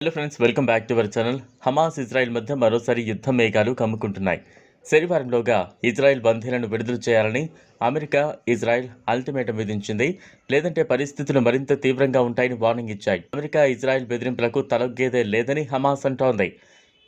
Hello friends welcome back to our channel Hamas Israel మధ్య మరోసారి యుద్ధ మేఘాలు కమ్ముకుంటున్నాయి. శనివారంలోగా ఇజ్రాయెల్ బందీలను విడుదల చేయాలని అమెరికా ఇజ్రాయెల్ అల్టిమేటం విధించింది. లేదంటే పరిస్థితులు మరింత తీవ్రంగా ఉంటాయని వార్నింగ్ ఇచ్చాయి. అమెరికా ఇజ్రాయెల్ బెదిరింపులకు తలొగ్గేదే లేదని హమాస్ అంటోంది.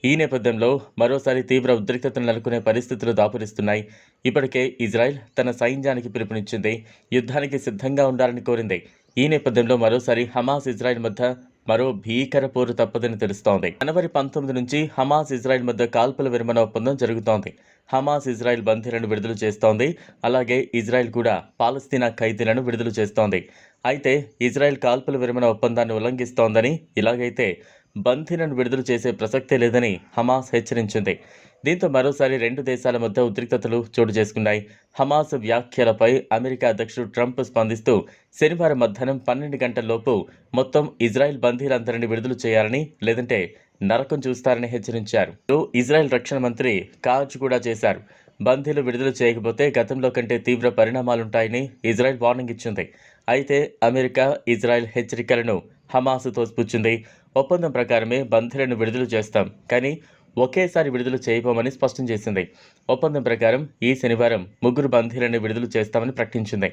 ఈ నేపథ్యంలో మరోసారి తీవ్ర ఉద్రిక్తతను నెలకొనే పరిస్థితులు దాపురిస్తున్నాయి. ఇప్పటికే ఇజ్రాయెల్ తన సైన్యానికి పిలుపునిచ్చింది. యుద్ధానికి సిద్ధంగా ఉండాలని కోరింది. ఈ నేపథ్యంలో మరోసారి హమాస్ ఇజ్రాయెల్ మధ్య మరో భీకర పోరు తప్పదని తెలుస్తోంది. జనవరి పంతొమ్మిది నుంచి హమాస్ ఇజ్రాయెల్ మధ్య కాల్పుల విరమణ ఒప్పందం జరుగుతోంది. హమాస్ ఇజ్రాయెల్ బందీలను విడుదల చేస్తోంది. అలాగే ఇజ్రాయెల్ కూడా పాలస్తీనా ఖైదీలను విడుదల చేస్తోంది. అయితే ఇజ్రాయెల్ కాల్పుల విరమణ ఒప్పందాన్ని ఉల్లంఘిస్తోందని ఇలాగైతే బందీలను విడుదల చేసే ప్రసక్తే లేదని హమాస్ హెచ్చరించింది. దీంతో మరోసారి రెండు దేశాల మధ్య ఉద్రిక్తతలు చోటు చేసుకున్నాయి. హమాస్ వ్యాఖ్యలపై అమెరికా అధ్యక్షుడు ట్రంప్ స్పందిస్తూ శనివారం మధ్యాహ్నం పన్నెండు గంటల్లోపు మొత్తం ఇజ్రాయెల్ బందీలందరినీ విడుదల చేయాలని లేదంటే నరకం చూస్తారని హెచ్చరించారు. ఇజ్రాయెల్ రక్షణ మంత్రి కాజ్ కూడా చేశారు. బందీలు విడుదల చేయకపోతే గతంలో కంటే తీవ్ర పరిణామాలుంటాయని ఇజ్రాయెల్ వార్నింగ్ ఇచ్చింది. అయితే అమెరికా ఇజ్రాయెల్ హెచ్చరికలను హమాస్ తోసిపుచ్చింది. ఒప్పందం ప్రకారమే బందీలను విడుదల చేస్తాం. కానీ ఒకేసారి విడుదల చేయబోమని స్పష్టం చేసింది. ఒప్పందం ప్రకారం ఈ శనివారం ముగ్గురు బందీలను విడుదల చేస్తామని ప్రకటించింది.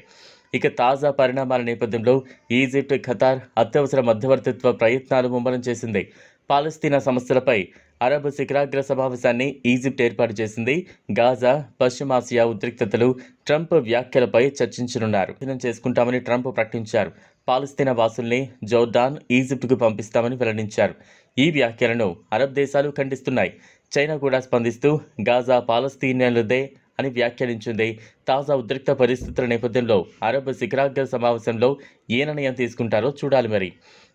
ఇక తాజా పరిణామాల నేపథ్యంలో ఈజిప్ట్ ఖతార్ అత్యవసర మధ్యవర్తిత్వ ప్రయత్నాలు ముమ్మరం చేసింది. పాలస్తీనా సమస్యలపై అరబ్ శిఖరాగ్ర సమావేశాన్ని ఈజిప్ట్ ఏర్పాటు చేసింది. గాజా పశ్చిమాసియా ఉద్రిక్తతలు ట్రంప్ వ్యాఖ్యలపై చర్చించనున్నారు. చేసుకుంటామని ట్రంప్ ప్రకటించారు. పాలస్తీనా వాసుల్ని జోర్డాన్ ఈజిప్ట్కు పంపిస్తామని వెల్లడించారు. ఈ వ్యాఖ్యలను అరబ్ దేశాలు ఖండిస్తున్నాయి. చైనా కూడా స్పందిస్తూ గాజా పాలస్తీనియన్లదే అని వ్యాఖ్యానించింది. తాజా ఉద్రిక్త పరిస్థితుల నేపథ్యంలో అరబ్ శిఖరాగ్ర సమావేశంలో ఏ నిర్ణయం తీసుకుంటారో చూడాలి మరి.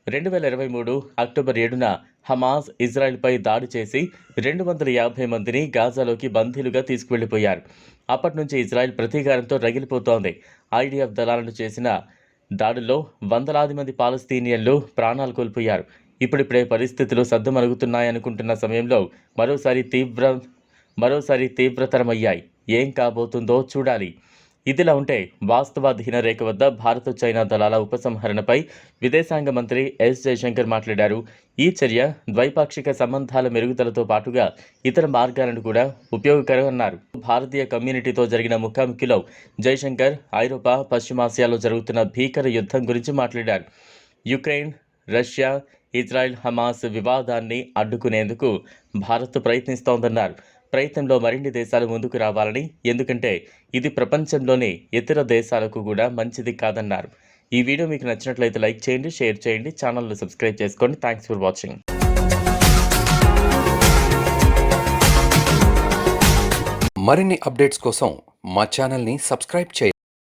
రెండు వేల ఇరవై మూడు అక్టోబర్ ఏడున హమాజ్ ఇజ్రాయెల్పై దాడి చేసి రెండు వందల యాభై మందిని గాజాలోకి బందీలుగా తీసుకువెళ్ళిపోయారు అప్పటి నుంచి ఇజ్రాయెల్ ప్రతీకారంతో రగిలిపోతోంది. ఐడిఎఫ్ దళాలను చేసిన దాడుల్లో వందలాది మంది పాలస్తీనియన్లు ప్రాణాలు కోల్పోయారు. ఇప్పుడిప్పుడే పరిస్థితులు సద్దుమరుగుతున్నాయనుకుంటున్న సమయంలో మరోసారి తీవ్ర మరోసారి తీవ్రతరమయ్యాయి. ఏం కాబోతుందో చూడాలి. ఇదిలా ఉంటే వాస్తవాధీన రేఖ వద్ద భారత చైనా దళాల ఉపసంహరణపై విదేశాంగ మంత్రి ఎస్ జయశంకర్ మాట్లాడారు. ఈ చర్య ద్వైపాక్షిక సంబంధాల మెరుగుదలతో పాటుగా ఇతర మార్గాలను కూడా ఉపయోగకరమన్నారు. భారతీయ కమ్యూనిటీతో జరిగిన ముఖాముఖిలో జయశంకర్ ఐరోపా పశ్చిమాసియాలో జరుగుతున్న భీకర యుద్ధం గురించి మాట్లాడారు. యుక్రెయిన్ రష్యా ఇజ్రాయెల్ హమాస్ వివాదాన్ని అడ్డుకునేందుకు భారత్ ప్రయత్నిస్తోందన్నారు. ప్రయత్నంలో మరిన్ని దేశాలు ముందుకు రావాలని ఎందుకంటే ఇది ప్రపంచంలోని ఇతర దేశాలకు కూడా మంచిది కాదన్నారు. ఈ వీడియో మీకు నచ్చినట్లయితే లైక్ చేయండి షేర్ చేయండి ఛానల్ను సబ్స్క్రైబ్ చేసుకోండి. థ్యాంక్స్ ఫర్ వాచింగ్ మరిన్ని అప్డేట్స్ కోసం మా ఛానల్ని సబ్స్క్రైబ్ చేయండి.